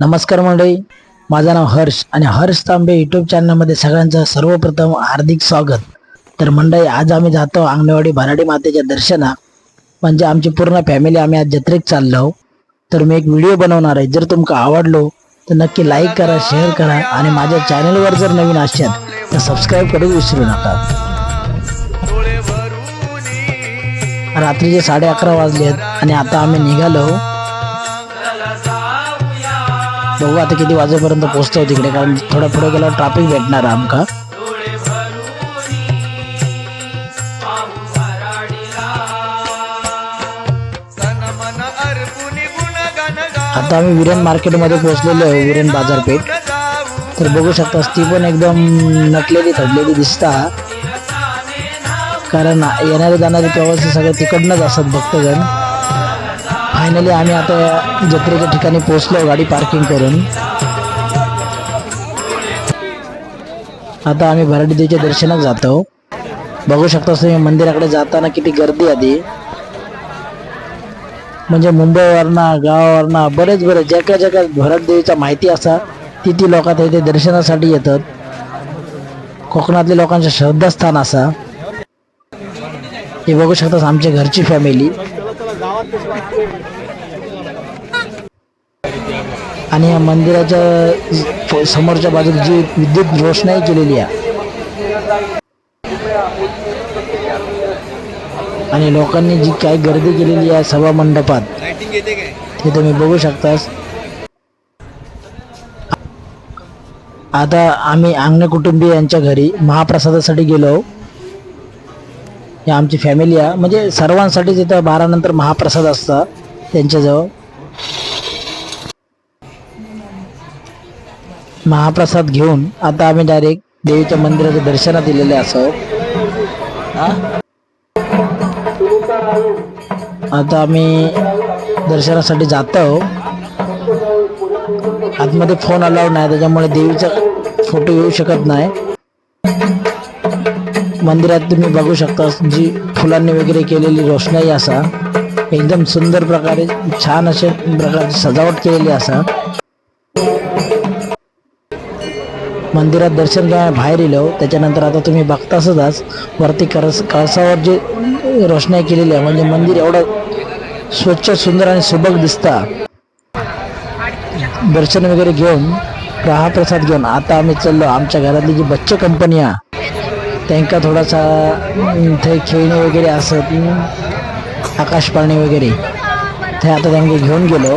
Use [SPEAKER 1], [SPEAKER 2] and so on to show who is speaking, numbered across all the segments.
[SPEAKER 1] नमस्कार मंडळी. माझं नाव हर्ष आणि हर्ष तांबे यूट्यूब चॅनलमध्ये सगळ्यांचं सर्वप्रथम हार्दिक स्वागत. तर मंडळी आज आम्ही जातो अंगणवाडी भराडी मातेच्या दर्शना. म्हणजे आमची पूर्ण फॅमिली आम्ही आज जत्रेक चाललो तर मी एक व्हिडिओ बनवणार आहे. जर तुमका आवडलो तर नक्की लाईक करा शेअर करा आणि माझ्या चॅनलवर जर नवीन असतात तर सबस्क्राईब करू विसरू नका. रात्रीचे साडे अकरा वाजले आहेत आणि आता आम्ही निघालो बघू आता किती वाजेपर्यंत पोहोचतो तिकडे? कारण थोडं पुढे गेल्यावर ट्रॅफिक भेटणार आहे आमका. आता आम्ही विरेन मार्केटमध्ये पोहोचलेलो आहे विरेन बाजारपेठ. तर बघू शकता ती पण एकदम नटलेली थडलेली दिसता. कारण येणारे जाणारे प्रवासी सगळे तिकडनंच असतात भक्तजण फायनली आम्ही आता जत्रेच्या ठिकाणी पोहोचलो गाडी पार्किंग करून. आता आम्ही भराडी देवीच्या दर्शनात जातो. बघू शकता तुम्ही मंदिराकडे जाताना किती गर्दी आधी म्हणजे मुंबईवरनं गावावरनं बरेच बरेच ज्या ज्या भरत देवीचा माहिती असा ती ती लोक आता इथे दर्शनासाठी येतात. कोकणातल्या लोकांचं श्रद्धास्थान असा. हे बघू शकता आमच्या घरची फॅमिली आणि या मंदिराच्या समोरच्या बाजूला जी विद्युत रोषणाई केलेली आहे. आणि लोकांनी जी काही गर्दी केलेली आहे सभा मंडपात ते तुम्ही बघू शकतास. आता आम्ही अंगणे कुटुंबीयांच्या घरी महाप्रसादासाठी गेलो हे आमची फॅमिली आहे. म्हणजे सर्वांसाठी तिथं बारानंतर महाप्रसाद असतात त्यांच्याजवळ. महाप्रसाद घेऊन आता आम्ही डायरेक्ट देवीच्या मंदिराच्या दर्शनात दिलेले असो. आता आम्ही दर्शनासाठी जातो. आतमध्ये फोन अलाउड नाही त्याच्यामुळे देवीचा फोटो येऊ शकत नाही. मंदिरात तुम्ही बघू शकता जी फुलांनी वगैरे केलेली रोषणाई असा. एकदम सुंदर प्रकारे छान अशा प्रकारची सजावट केलेली असा. मंदिरात दर्शन घ्या बाहेर येलो त्याच्यानंतर आता तुम्ही बघतासच आज वरती करस कळसावर जे रोषणाई केलेली आहे म्हणजे मंदिर एवढं स्वच्छ सुंदर आणि सुबक दिसता. दर्शन वगैरे घेऊन महाप्रसाद घेऊन आता आम्ही चाललो. आमच्या घरातली जी बच्चे कंपनी आहे त्यांका थोडासा ते थंय खेळणी वगैरे असत आकाशपाळणी वगैरे. ते आता त्यांना घेऊन गेलो.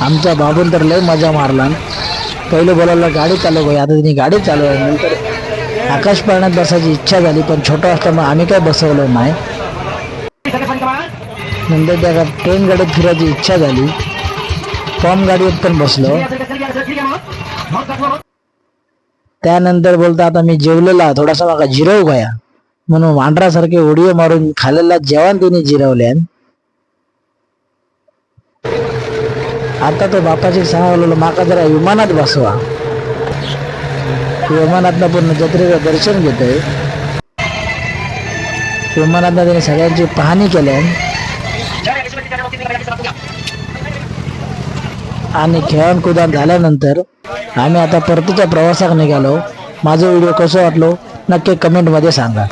[SPEAKER 1] आमच्या बाबून तर लय मजा मारला. पहिलं बोलायला गाडी चालव आता त्यांनी गाडी चालवली नंतर आकाशपाळण्यात बसायची इच्छा झाली पण छोटं असल्यामुळे आम्ही काय बसवलो नाही. नंतर त्या ट्रेन गाडीत फिरायची इच्छा झाली. फॉर्म गाडीत पण बसलो. त्यानंतर बोलता आता मी जेवलेला थोडासा मागा जिरव गया म्हणून वांढरासारखे उडीओ मारून खाल्लेला जेवण तिने जिरवल्या आता तो बापाची सांगलेलो माका जरा विमानात बसवा. विमानातनं पूर्ण जत्रेचं दर्शन घेतोय. विमानातनं त्याने सगळ्यांची पाहणी केल्या आणि खेळण कुदान झाल्यानंतर आम्ही आता परतीच्या प्रवासाक निघालो. माझा व्हिडिओ कसं वाटलो? नक्की कमेंटमध्ये सांगा.